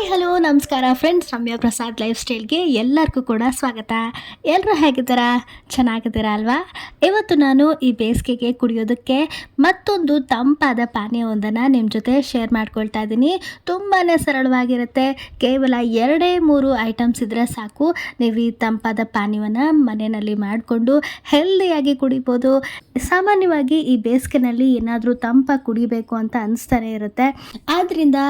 Hi hello hello ನಮಸ್ಕಾರ friends Ramya Prasad life ಸ್ಟೈಲ್ಗೆ ಎಲ್ಲರಿಗೂ ಕೂಡ ಸ್ವಾಗತ. ಎಲ್ಲರೂ ಹೇಗಿದ್ದೀರಾ? ಚೆನ್ನಾಗಿದ್ದೀರ ಅಲ್ವಾ? ಇವತ್ತು ನಾನು ಈ ಬೇಸಿಗೆಗೆ ಕುಡಿಯೋದಕ್ಕೆ ಮತ್ತೊಂದು ತಂಪಾದ ಪಾನೀಯವೊಂದನ್ನು ನಿಮ್ಮ ಜೊತೆ ಶೇರ್ ಮಾಡ್ಕೊಳ್ತಾ ಇದ್ದೀನಿ. ತುಂಬಾ ಸರಳವಾಗಿರುತ್ತೆ. ಕೇವಲ ಎರಡೇ ಮೂರು ಐಟಮ್ಸ್ ಇದ್ದರೆ ಸಾಕು. ನೀವು ಈ ತಂಪಾದ ಪಾನೀಯವನ್ನು ಮನೆಯಲ್ಲಿ ಮಾಡಿಕೊಂಡು ಹೆಲ್ದಿಯಾಗಿ ಕುಡಿಬೋದು. ಸಾಮಾನ್ಯವಾಗಿ ಈ ಬೇಸಿಗೆನಲ್ಲಿ ಏನಾದರೂ ತಂಪಾಗಿ ಕುಡಿಬೇಕು ಅಂತ ಅನಿಸ್ತಾನೆ ಇರುತ್ತೆ. ಆದ್ದರಿಂದ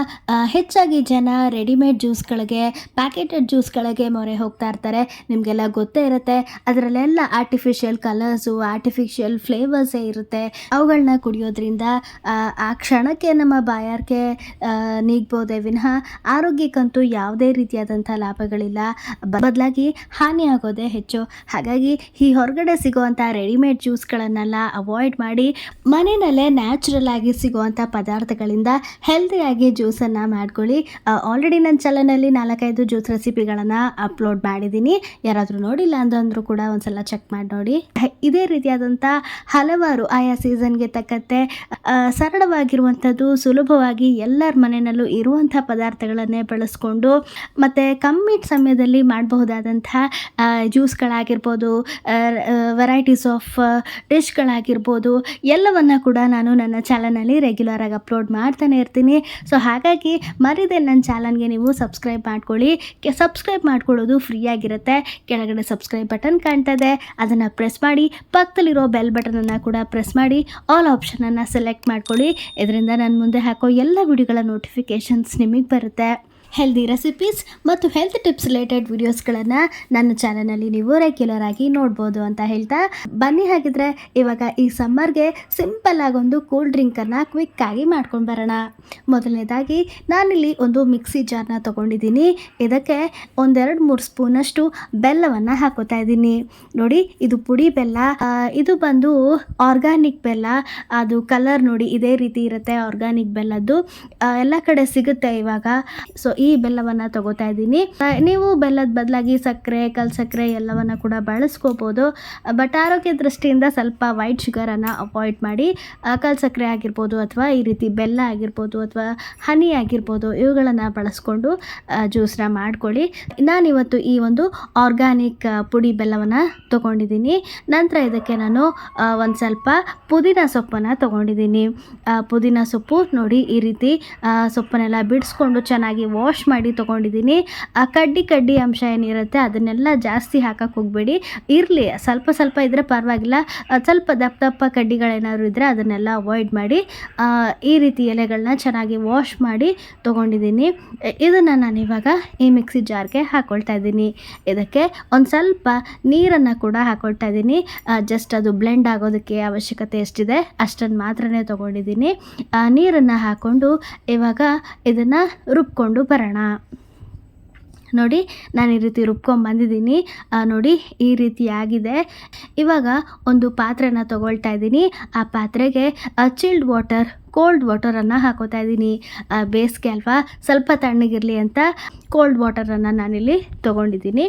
ಹೆಚ್ಚಾಗಿ ಜನ ರೆಡಿಮೇಡ್ ಜ್ಯೂಸ್ಗಳಿಗೆ ಪ್ಯಾಕೆಟೆಡ್ ಜ್ಯೂಸ್ಗಳಿಗೆ ಮೊರೆ ಹೋಗ್ತಾ ಇರ್ತಾರೆ. ನಿಮಗೆಲ್ಲ ಗೊತ್ತೇ ಇರುತ್ತೆ. ಅದರಲ್ಲೆಲ್ಲ ಆರ್ಟಿಫಿಷಿಯಲ್ ಕಲರ್ಸು ಆರ್ಟಿಫಿಷಿಯಲ್ ಫ್ಲೇವರ್ಸೇ ಇರುತ್ತೆ. ಅವುಗಳನ್ನ ಕುಡಿಯೋದ್ರಿಂದ ಆ, ಕ್ಷಣಕ್ಕೆ ನಮ್ಮ ಬಾಯಾರಿಕೆ ನೀಗ್ಬೋದೇ ವಿನಃ ಆರೋಗ್ಯಕ್ಕಂತೂ ಯಾವುದೇ ರೀತಿಯಾದಂಥ ಲಾಭಗಳಿಲ್ಲ. ಬದಲಾಗಿ ಹಾನಿ ಆಗೋದೇ ಹೆಚ್ಚು. ಹಾಗಾಗಿ ಈ ಹೊರಗಡೆ ಸಿಗುವಂಥ ರೆಡಿಮೇಡ್ ಜ್ಯೂಸ್ಗಳನ್ನೆಲ್ಲ ಅವಾಯ್ಡ್ ಮಾಡಿ ಮನೆಯಲ್ಲೇ ನ್ಯಾಚುರಲ್ ಆಗಿ ಸಿಗುವಂಥ ಪದಾರ್ಥಗಳಿಂದ ಹೆಲ್ದಿಯಾಗಿ ಜ್ಯೂಸನ್ನು ಮಾಡ್ಕೊಳ್ಳಿ. ಆಲ್ರೆಡಿ ನನ್ನ ಚಾನಲಲ್ಲಿ ನಾಲ್ಕೈದು ಜ್ಯೂಸ್ ರೆಸಿಪಿಗಳನ್ನು ಅಪ್ಲೋಡ್ ಮಾಡಿದ್ದೀನಿ. ಯಾರಾದರೂ ನೋಡಿಲ್ಲ ಅಂತಂದ್ರೂ ಕೂಡ ಒಂದ್ಸಲ ಚೆಕ್ ಮಾಡಿ ನೋಡಿ. ಇದೇ ರೀತಿಯಾದಂಥ ಹಲವಾರು ಆಯಾ ಸೀಸನ್ಗೆ ತಕ್ಕಂತೆ ಸರಳವಾಗಿರುವಂಥದ್ದು, ಸುಲಭವಾಗಿ ಎಲ್ಲರ ಮನೆಯಲ್ಲೂ ಇರುವಂಥ ಪದಾರ್ಥಗಳನ್ನೇ ಬಳಸ್ಕೊಂಡು, ಮತ್ತು ಕಮ್ಮಿ ಸಮಯದಲ್ಲಿ ಮಾಡಬಹುದಾದಂಥ ಜ್ಯೂಸ್ಗಳಾಗಿರ್ಬೋದು ವೆರೈಟೀಸ್ ಆಫ್ ಡಿಶ್ಗಳಾಗಿರ್ಬೋದು ಎಲ್ಲವನ್ನು ಕೂಡ ನಾನು ನನ್ನ ಚಾನಲ್ನಲ್ಲಿ ರೆಗ್ಯುಲರ್ ಆಗಿ ಅಪ್ಲೋಡ್ ಮಾಡ್ತಾನೆ ಇರ್ತೀನಿ. ಸೊ ಹಾಗಾಗಿ ಮರಿದೆ ನನ್ನ ಚಾನಲ್ಗೆ ನೀವು ಸಬ್ಸ್ಕ್ರೈಬ್ ಮಾಡ್ಕೊಳ್ಳಿ. ಕೆ, ಸಬ್ಸ್ಕ್ರೈಬ್ ಮಾಡ್ಕೊಳ್ಳೋದು ಫ್ರೀ ಆಗಿರುತ್ತೆ ಕೆಳಗಡೆ ಸಬ್ಸ್ಕ್ರೈಬ್ ಬಟನ್ ಕಾಣ್ತಾ ಇದೆ ಅದನ್ನು ಪ್ರೆಸ್ ಮಾಡಿ, ಪಕ್ಕದಲ್ಲಿರೋ ಬೆಲ್ ಬಟನನ್ನು ಕೂಡ ಪ್ರೆಸ್ ಮಾಡಿ, ಆಲ್ ಆಪ್ಷನನ್ನು ಸೆಲೆಕ್ಟ್ ಮಾಡ್ಕೊಳ್ಳಿ. ಇದರಿಂದ ನಾನು ಮುಂದೆ ಹಾಕೋ ಎಲ್ಲ ವಿಡಿಯೋಗಳ ನೋಟಿಫಿಕೇಷನ್ಸ್ ನಿಮಗೆ ಬರುತ್ತೆ. ಹೆಲ್ದಿ ರೆಸಿಪೀಸ್ ಮತ್ತು ಹೆಲ್ತ್ ಟಿಪ್ಸ್ ರಿಲೇಟೆಡ್ ವಿಡಿಯೋಸ್ಗಳನ್ನು ನನ್ನ ಚಾನಲಲ್ಲಿ ನೀವು ರೆಗ್ಯುಲರ್ ಆಗಿ ನೋಡ್ಬೋದು ಅಂತ ಹೇಳ್ತಾ ಬನ್ನಿ ಹಾಗಿದ್ರೆ ಇವಾಗ ಈ ಸಮ್ಮರ್ಗೆ ಸಿಂಪಲ್ ಆಗೊಂದು ಕೂಲ್ ಡ್ರಿಂಕನ್ನು ಕ್ವಿಕ್ ಆಗಿ ಮಾಡ್ಕೊಂಡು ಬರೋಣ. ಮೊದಲನೇದಾಗಿ ನಾನಿಲ್ಲಿ ಒಂದು ಮಿಕ್ಸಿ ಜಾರ್ನ ತೊಗೊಂಡಿದ್ದೀನಿ. ಇದಕ್ಕೆ ಒಂದೆರಡು ಮೂರು ಸ್ಪೂನಷ್ಟು ಬೆಲ್ಲವನ್ನು ಹಾಕೋತಾ ಇದ್ದೀನಿ. ನೋಡಿ, ಇದು ಪುಡಿ ಬೆಲ್ಲ ಇದು ಬಂದು ಆರ್ಗ್ಯಾನಿಕ್ ಬೆಲ್ಲ, ಅದು ಕಲರ್ ನೋಡಿ ಇದೇ ರೀತಿ ಇರುತ್ತೆ ಆರ್ಗ್ಯಾನಿಕ್ ಬೆಲ್ಲದ್ದು. ಎಲ್ಲ ಕಡೆ ಸಿಗುತ್ತೆ ಇವಾಗ. ಸೊ ಈ ಬೆಲ್ಲವನ್ನ ತಗೋತಾ ಇದ್ದೀನಿ. ನೀವು ಬೆಲ್ಲದ ಬದಲಾಗಿ ಸಕ್ಕರೆ, ಕಲ್ ಸಕ್ಕರೆ ಎಲ್ಲವನ್ನ ಕೂಡ ಬಳಸ್ಕೋಬೋದು. ಬಟ್ ಆರೋಗ್ಯ ದೃಷ್ಟಿಯಿಂದ ಸ್ವಲ್ಪ ವೈಟ್ ಶುಗರನ್ನು ಅವಾಯ್ಡ್ ಮಾಡಿ ಕಲ್ ಸಕ್ಕರೆ ಆಗಿರ್ಬೋದು ಅಥವಾ ಈ ರೀತಿ ಬೆಲ್ಲ ಆಗಿರ್ಬೋದು ಅಥವಾ ಹನಿ ಆಗಿರ್ಬೋದು ಇವುಗಳನ್ನ ಬಳಸ್ಕೊಂಡು ಜ್ಯೂಸ್ನ ಮಾಡ್ಕೊಳ್ಳಿ. ನಾನಿವತ್ತು ಈ ಒಂದು ಆರ್ಗ್ಯಾನಿಕ್ ಪುಡಿ ಬೆಲ್ಲವನ್ನ ತಗೊಂಡಿದ್ದೀನಿ. ನಂತರ ಇದಕ್ಕೆ ನಾನು ಒಂದು ಸ್ವಲ್ಪ ಪುದೀನ ಸೊಪ್ಪನ್ನ ತಗೊಂಡಿದ್ದೀನಿ. ಪುದೀನ ಸೊಪ್ಪು ನೋಡಿ ಈ ರೀತಿ ಸೊಪ್ಪನ್ನೆಲ್ಲ ಬಿಡಿಸ್ಕೊಂಡು ಚೆನ್ನಾಗಿ ವಾಶ್ ಮಾಡಿ ತೊಗೊಂಡಿದ್ದೀನಿ. ಆ ಕಡ್ಡಿ ಕಡ್ಡಿ ಅಂಶ ಏನಿರುತ್ತೆ ಅದನ್ನೆಲ್ಲ ಜಾಸ್ತಿ ಹಾಕಕ್ಕೆ ಹೋಗಬೇಡಿ. ಇರಲಿ, ಸ್ವಲ್ಪ ಸ್ವಲ್ಪ ಇದ್ದರೆ ಪರವಾಗಿಲ್ಲ. ಸ್ವಲ್ಪ ದಪ್ಪ ದಪ್ಪ ಕಡ್ಡಿಗಳೇನಾದ್ರು ಇದ್ದರೆ ಅದನ್ನೆಲ್ಲ ಅವಾಯ್ಡ್ ಮಾಡಿ ಈ ರೀತಿ ಎಲೆಗಳನ್ನ ಚೆನ್ನಾಗಿ ವಾಶ್ ಮಾಡಿ ತೊಗೊಂಡಿದ್ದೀನಿ. ಇದನ್ನು ನಾನು ಇವಾಗ ಈ ಮಿಕ್ಸಿ ಜಾರ್ಗೆ ಹಾಕ್ಕೊಳ್ತಾ ಇದ್ದೀನಿ. ಇದಕ್ಕೆ ಒಂದು ಸ್ವಲ್ಪ ನೀರನ್ನು ಕೂಡ ಹಾಕ್ಕೊಳ್ತಾ ಇದ್ದೀನಿ. ಜಸ್ಟ್ ಅದು ಬ್ಲೆಂಡ್ ಆಗೋದಕ್ಕೆ ಅವಶ್ಯಕತೆ ಎಷ್ಟಿದೆ ಅಷ್ಟನ್ನು ಮಾತ್ರನೇ ತೊಗೊಂಡಿದ್ದೀನಿ. ನೀರನ್ನು ಹಾಕ್ಕೊಂಡು ಇವಾಗ ಇದನ್ನು ರುಬ್ಕೊಂಡು ಬರೋಣ ನೋಡಿ, ನಾನು ಈ ರೀತಿ ರುಬ್ಕೊಂಡು ಬಂದಿದ್ದೀನಿ. ನೋಡಿ, ಈ ರೀತಿ ಆಗಿದೆ. ಇವಾಗ ಒಂದು ಪಾತ್ರೆನ ತಗೊಳ್ತಾ ಇದ್ದೀನಿ. ಆ ಪಾತ್ರೆಗೆ ಚಿಲ್ಡ್ ವಾಟರ್ ಕೋಲ್ಡ್ ವಾಟರನ್ನು ಹಾಕೋತಾ ಇದ್ದೀನಿ. ಬೇಸಿಗೆ ಅಲ್ವಾ? ಸ್ವಲ್ಪ ತಣ್ಣಗಿರಲಿ ಅಂತ ಕೋಲ್ಡ್ ವಾಟರನ್ನು ನಾನಿಲ್ಲಿ ತೊಗೊಂಡಿದ್ದೀನಿ.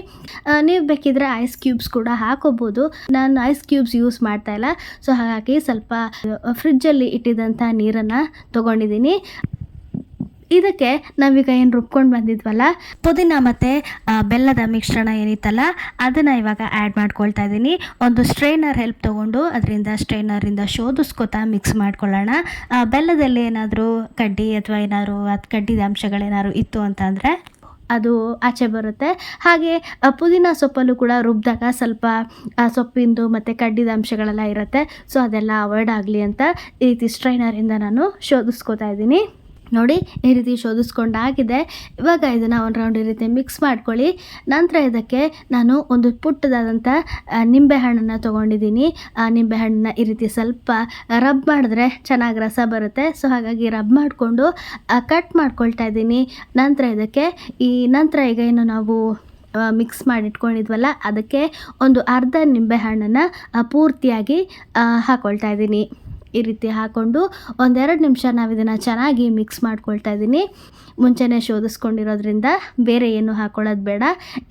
ನೀವು ಬೇಕಿದ್ರೆ ಐಸ್ ಕ್ಯೂಬ್ಸ್ ಕೂಡ ಹಾಕೋಬೋದು. ನಾನು ಐಸ್ ಕ್ಯೂಬ್ಸ್ ಯೂಸ್ ಮಾಡ್ತಾ ಇಲ್ಲ. ಸೊ ಹಾಗಾಗಿ ಸ್ವಲ್ಪ ಫ್ರಿಜ್ಜಲ್ಲಿ ಇಟ್ಟಿದ್ದಂಥ ನೀರನ್ನು ತೊಗೊಂಡಿದ್ದೀನಿ. ಇದಕ್ಕೆ ನಾವೀಗ ಏನು ರುಬ್ಕೊಂಡು ಬಂದಿದ್ವಲ್ಲ, ಪುದೀನ ಮತ್ತು ಬೆಲ್ಲದ ಮಿಶ್ರಣ ಏನಿತ್ತಲ್ಲ, ಅದನ್ನು ಇವಾಗ ಆ್ಯಡ್ ಮಾಡ್ಕೊಳ್ತಾ ಇದ್ದೀನಿ ಒಂದು ಸ್ಟ್ರೈನರ್ ಹೆಲ್ಪ್ ತೊಗೊಂಡು ಅದರಿಂದ ಸ್ಟ್ರೈನರಿಂದ ಶೋಧಿಸ್ಕೊತಾ ಮಿಕ್ಸ್ ಮಾಡ್ಕೊಳ್ಳೋಣ. ಬೆಲ್ಲದಲ್ಲಿ ಏನಾದರೂ ಕಡ್ಡಿ ಅಥವಾ ಏನಾದರೂ ಅದು ಕಡ್ಡಿದ ಅಂಶಗಳೇನಾದ್ರು ಇತ್ತು ಅಂತಂದರೆ ಅದು ಆಚೆ ಬರುತ್ತೆ. ಹಾಗೆ ಪುದೀನ ಸೊಪ್ಪಲ್ಲೂ ಕೂಡ ರುಬ್ಬಿದಾಗ ಸ್ವಲ್ಪ ಸೊಪ್ಪಿಂದು ಮತ್ತು ಕಡ್ಡಿದ ಅಂಶಗಳೆಲ್ಲ ಇರುತ್ತೆ. ಸೊ ಅದೆಲ್ಲ ಅವಾಯ್ಡ್ ಆಗಲಿ ಅಂತ ಈ ರೀತಿ ಸ್ಟ್ರೈನರಿಂದ ನಾನು ಶೋಧಿಸ್ಕೊತಾ ಇದ್ದೀನಿ ನೋಡಿ, ಈ ರೀತಿ ಶೋಧಿಸ್ಕೊಂಡಾಗಿದೆ ಇವಾಗ ಇದನ್ನು ಒಂದು ರೌಂಡ್ ಈ ರೀತಿ ಮಿಕ್ಸ್ ಮಾಡ್ಕೊಳ್ಳಿ. ನಂತರ ಇದಕ್ಕೆ ನಾನು ಒಂದು ಪುಟ್ಟದಾದಂಥ ನಿಂಬೆ ನಿಂಬೆಹಣ್ಣನ್ನು ತೊಗೊಂಡಿದ್ದೀನಿ. ನಿಂಬೆಹಣ್ಣನ್ನ ಈ ರೀತಿ ಸ್ವಲ್ಪ ರಬ್ ಮಾಡಿದ್ರೆ ಚೆನ್ನಾಗಿ ರಸ ಬರುತ್ತೆ. ಸೊ ಹಾಗಾಗಿ ರಬ್ ಮಾಡಿಕೊಂಡು ಕಟ್ ಮಾಡ್ಕೊಳ್ತಾ ಇದ್ದೀನಿ. ನಂತರ ಇದಕ್ಕೆ ಈ, ನಂತರ ಈಗ ಏನು ನಾವು ಮಿಕ್ಸ್ ಮಾಡಿಟ್ಕೊಂಡಿದ್ವಲ್ಲ, ಅದಕ್ಕೆ ಒಂದು ಅರ್ಧ ನಿಂಬೆಹಣ್ಣನ್ನು ಪೂರ್ತಿಯಾಗಿ ಹಾಕ್ಕೊಳ್ತಾ ಇದ್ದೀನಿ. ಈ ರೀತಿ ಹಾಕ್ಕೊಂಡು ಒಂದೆರಡು ನಿಮಿಷ ನಾವು ಇದನ್ನು ಚೆನ್ನಾಗಿ ಮಿಕ್ಸ್ ಮಾಡ್ಕೊಳ್ತಾ ಇದ್ದೀನಿ. ಮುಂಚೆನೇ ಶೋಧಿಸ್ಕೊಂಡಿರೋದ್ರಿಂದ ಬೇರೆ ಏನು ಹಾಕ್ಕೊಳ್ಳೋದು ಬೇಡ.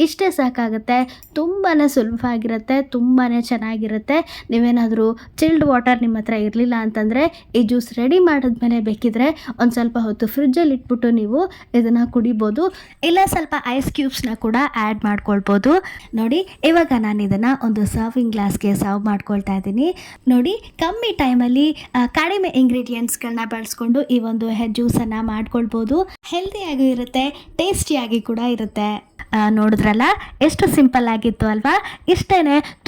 ಇಷ್ಟೇ ಸಾಕಾಗುತ್ತೆ. ತುಂಬಾ ಸುಲಭ ಆಗಿರುತ್ತೆ ತುಂಬಾ ಚೆನ್ನಾಗಿರುತ್ತೆ. ನೀವೇನಾದರೂ ಚಿಲ್ಡ್ ವಾಟರ್ ನಿಮ್ಮ ಹತ್ರ ಇರಲಿಲ್ಲ ಅಂತಂದರೆ ಈ ಜ್ಯೂಸ್ ರೆಡಿ ಮಾಡಿದ್ಮೇಲೆ ಬೇಕಿದ್ರೆ ಒಂದು ಸ್ವಲ್ಪ ಹೊತ್ತು ಫ್ರಿಜ್ಜಲ್ಲಿ ಇಟ್ಬಿಟ್ಟು ನೀವು ಇದನ್ನು ಕುಡಿಬೋದು. ಇಲ್ಲ ಸ್ವಲ್ಪ ಐಸ್ ಕ್ಯೂಬ್ಸ್ನ ಕೂಡ ಆ್ಯಡ್ ಮಾಡ್ಕೊಳ್ಬೋದು. ನೋಡಿ, ಇವಾಗ ನಾನು ಇದನ್ನು ಒಂದು ಸರ್ವಿಂಗ್ ಗ್ಲಾಸ್ಗೆ ಸರ್ವ್ ಮಾಡ್ಕೊಳ್ತಾ ಇದ್ದೀನಿ. ನೋಡಿ, ಕಮ್ಮಿ ಟೈಮಲ್ಲಿ ಕಡಿಮೆ ಇಂಗ್ರೀಡಿಯೆಂಟ್ಸ್ಗಳನ್ನ ಬಳಸ್ಕೊಂಡು ಈ ಒಂದು ಜ್ಯೂಸನ್ನು ಮಾಡ್ಕೊಳ್ಬೋದು. ಹೆಲ್ದಿಯಾಗೂ ಇರುತ್ತೆ ಟೇಸ್ಟಿಯಾಗಿ ಕೂಡ ಇರುತ್ತೆ. ನೋಡಿದ್ರಲ್ಲ? ಎಷ್ಟು ಸಿಂಪಲ್ ಆಗಿತ್ತು ಅಲ್ವಾ? ಇಷ್ಟೇ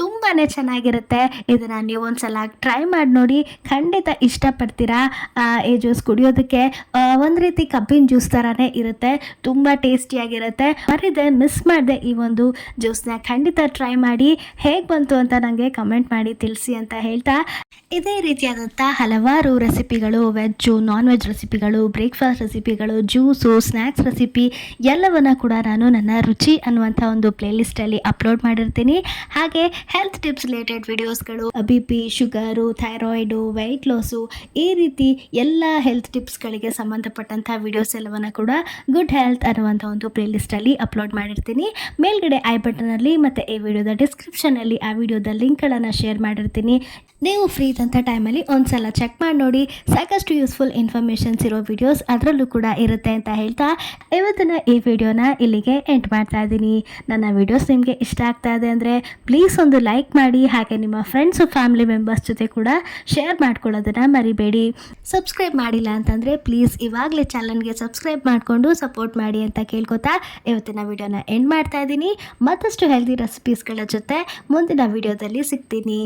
ತುಂಬಾ ಚೆನ್ನಾಗಿರುತ್ತೆ. ಇದನ್ನು ನೀವು ಒಂದ್ಸಲ ಟ್ರೈ ಮಾಡಿ ನೋಡಿ, ಖಂಡಿತ ಇಷ್ಟಪಡ್ತೀರಾ? ಈ ಜ್ಯೂಸ್ ಕುಡಿಯೋದಕ್ಕೆ? ಒಂದು ರೀತಿ ಕಬ್ಬಿನ ಜ್ಯೂಸ್ ಥರನೇ ಇರುತ್ತೆ, ತುಂಬ ಟೇಸ್ಟಿಯಾಗಿರುತ್ತೆ ಮರಿದೆ ಮಿಸ್ ಮಾಡಿದೆ ಈ ಒಂದು ಜ್ಯೂಸ್ನ ಖಂಡಿತ ಟ್ರೈ ಮಾಡಿ, ಹೇಗೆ ಬಂತು ಅಂತ ನನಗೆ ಕಮೆಂಟ್ ಮಾಡಿ ತಿಳಿಸಿ ಅಂತ ಹೇಳ್ತಾ. ಇದೇ ರೀತಿಯಾದಂಥ ಹಲವಾರು ರೆಸಿಪಿಗಳು ವೆಜ್ಜು ನಾನ್ ವೆಜ್ ರೆಸಿಪಿಗಳು ಬ್ರೇಕ್ಫಾಸ್ಟ್ ರೆಸಿಪಿಗಳು ಜ್ಯೂಸು ಸ್ನ್ಯಾಕ್ಸ್ ರೆಸಿಪಿ ಎಲ್ಲವನ್ನು ಕೂಡ ನಾನು ನನ್ನ ರುಚಿ ಅನ್ನುವಂಥ ಒಂದು ಪ್ಲೇಲಿಸ್ಟಲ್ಲಿ ಅಪ್ಲೋಡ್ ಮಾಡಿರ್ತೀನಿ. ಹಾಗೆ health tips related ವಿಡಿಯೋಸ್ಗಳು B P sugar thyroid weight loss ಈ ರೀತಿ ಎಲ್ಲ ಹೆಲ್ತ್ ಟಿಪ್ಸ್ಗಳಿಗೆ ಸಂಬಂಧಪಟ್ಟಂಥ ವಿಡಿಯೋಸ್ ಎಲ್ಲವನ್ನು ಕೂಡ ಗುಡ್ ಹೆಲ್ತ್ ಅನ್ನುವಂಥ ಒಂದು ಪ್ಲೇಲಿಸ್ಟಲ್ಲಿ ಅಪ್ಲೋಡ್ ಮಾಡಿರ್ತೀನಿ. ಮೇಲ್ಗಡೆ ಐ ಬಟನಲ್ಲಿ ಮತ್ತು ಈ ವಿಡಿಯೋದ ಡಿಸ್ಕ್ರಿಪ್ಷನಲ್ಲಿ ಆ ವಿಡಿಯೋದ ಲಿಂಕ್ಗಳನ್ನು ಶೇರ್ ಮಾಡಿರ್ತೀನಿ. ನೀವು ಫ್ರೀ ಇದ್ದಂಥ ಟೈಮಲ್ಲಿ ಒಂದ್ಸಲ ಚೆಕ್ ಮಾಡಿ ನೋಡಿ. ಸಾಕಷ್ಟು ಯೂಸ್ಫುಲ್ ಇನ್ಫಾರ್ಮೇಷನ್ಸ್ ಇರೋ ವಿಡಿಯೋಸ್ ಅದರಲ್ಲೂ ಕೂಡ ಇರುತ್ತೆ ಅಂತ ಹೇಳ್ತಾ ಇವತ್ತಿನ ಈ ವಿಡಿಯೋನ ಇಲ್ಲಿಗೆ ಎಂಡ್ ಮಾಡ್ತಾ ಇದ್ದೀನಿ. ನನ್ನ ವಿಡಿಯೋಸ್ ನಿಮಗೆ ಇಷ್ಟ ಆಗ್ತಾ ಇದೆ ಅಂದರೆ ಪ್ಲೀಸ್ ಒಂದು ಲೈಕ್ ಮಾಡಿ, ಹಾಗೆ ನಿಮ್ಮ ಫ್ರೆಂಡ್ಸು ಫ್ಯಾಮಿಲಿ ಮೆಂಬರ್ಸ್ ಜೊತೆ ಕೂಡ ಶೇರ್ ಮಾಡ್ಕೊಳ್ಳೋದನ್ನು ಮರಿಬೇಡಿ. ಸಬ್ಸ್ಕ್ರೈಬ್ ಮಾಡಿಲ್ಲ ಅಂತಂದರೆ ಪ್ಲೀಸ್ ಇವಾಗಲೇ ಚಾನಲ್ಗೆ ಸಬ್ಸ್ಕ್ರೈಬ್ ಮಾಡಿಕೊಂಡು ಸಪೋರ್ಟ್ ಮಾಡಿ ಅಂತ ಕೇಳ್ಕೊತಾ ಇವತ್ತಿನ ವಿಡಿಯೋನ ಎಂಡ್ ಮಾಡ್ತಾ ಇದ್ದೀನಿ. ಮತ್ತಷ್ಟು ಹೆಲ್ದಿ ರೆಸಿಪೀಸ್ಗಳ ಜೊತೆ ಮುಂದಿನ ವಿಡಿಯೋದಲ್ಲಿ ಸಿಗ್ತೀನಿ.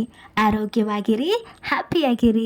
ಆರೋಗ್ಯವಾಗಿರಿ ಹ್ಯಾಪಿಯಾಗಿರಿ